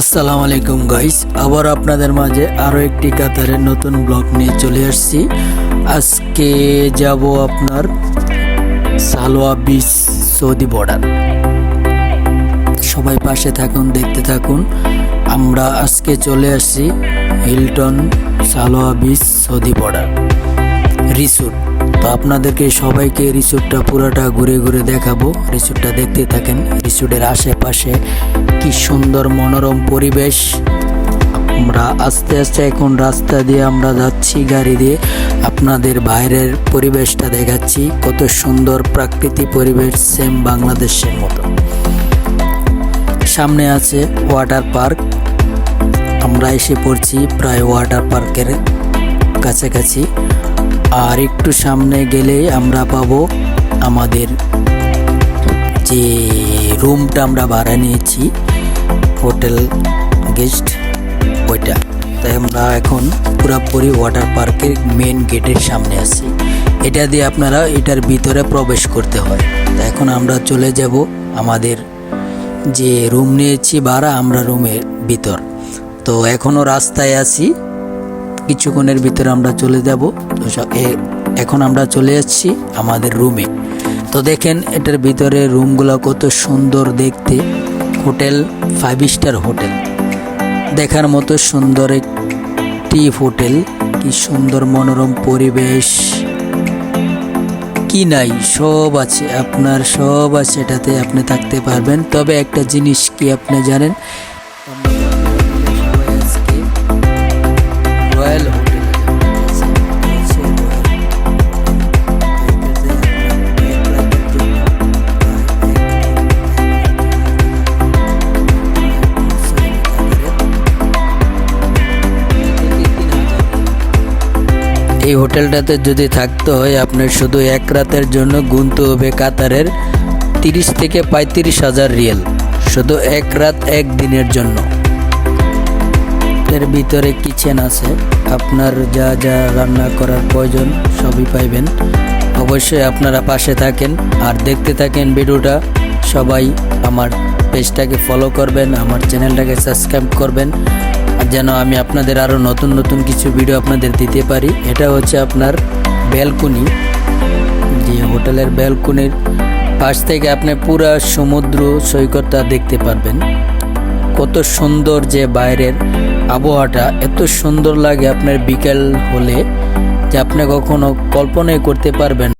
আসসালামু আলাইকুম গাইস, আবার আপনাদের মাঝে আরও একটি কাতারের নতুন ব্লগ নিয়ে চলে আসছি। আজকে যাব আপনার সালোয়া বিচ, সৌদি বর্ডার। সবাই পাশে থাকুন, দেখতে থাকুন। আমরা আজকে চলে আসছি Hilton Salwa beach, Saudi border. Resort. তো আপনাদেরকে সবাইকে রিসোর্টটা পুরোটা ঘুরে ঘুরে দেখাবো। রিসোর্টটা দেখতে থাকেন। রিসোর্টের আশেপাশে কি সুন্দর মনোরম পরিবেশ। আমরা আস্তে আস্তে এখন রাস্তা দিয়ে আমরা যাচ্ছি গাড়ি দিয়ে। আপনাদের বাইরের পরিবেশটা দেখাচ্ছি। কত সুন্দর প্রাকৃতিক পরিবেশ সেম বাংলাদেশের মতো। সামনে আছে ওয়াটার পার্ক আমরা এসে পড়ছি প্রায় ওয়াটার পার্কের কাছাকাছি। আর একটু সামনে গেলে আমরা পাবো আমাদের যে রুমটা আমরা ভাড়া নিয়েছি, হোটেল গেস্ট, ওইটা। তাই আমরা এখন পুরোপুরি ওয়াটার পার্কের মেন গেটের সামনে আছি। এটা দিয়ে আপনারা এটার ভিতরে প্রবেশ করতে হয়। তা এখন আমরা চলে যাব আমাদের যে রুম নিয়েছি ভাড়া, আমরা রুমের ভিতর। তো এখনও রাস্তায় আছি। কিছুক্ষণের ভিতরে আমরা চলে যাব। তো এখন আমরা চলে যাচ্ছি আমাদের রুমে তো দেখেন, এটার ভিতরে রুমগুলো কত সুন্দর দেখতে। Hotel five star hotel. দেখার মতো সুন্দর একটি হোটেল। কি সুন্দর মনোরম পরিবেশ। কি নাই, সব আছে, আপনার সব আছে, এটাতে আপনি থাকতে পারবেন। তবে একটা জিনিস কি আপনি জানেন? এই হোটেলটাতে যদি থাকতে হয়, আপনার শুধু এক রাতের জন্য গুনতে হবে কাতারের তিরিশ থেকে পঁয়ত্রিশ হাজার রিয়েল। শুধু এক রাত, এক দিনের জন্য। এর ভিতরে কিচেন আছে। আপনার যা যা রান্না করার প্রয়োজন সবই পাইবেন। অবশ্যই আপনারা পাশে থাকেন আর দেখতে থাকেন ভিডিওটা। সবাই আমার পেজটাকে ফলো করবেন, আমার চ্যানেলটাকে সাবস্ক্রাইব করবেন। যেন আমি আপনাদের আরও নতুন নতুন কিছু ভিডিও আপনাদের দিতে পারি। এটা হচ্ছে আপনার ব্যালকনি যে হোটেলের ব্যালকনির পাশ থেকে আপনি পুরা সমুদ্র সৈকতটা দেখতে পারবেন। কত সুন্দর যে বাইরের আবহাওয়াটা, এত সুন্দর লাগে আপনার বিকেল হলে যে আপনি কখনো কল্পনাই করতে পারবেন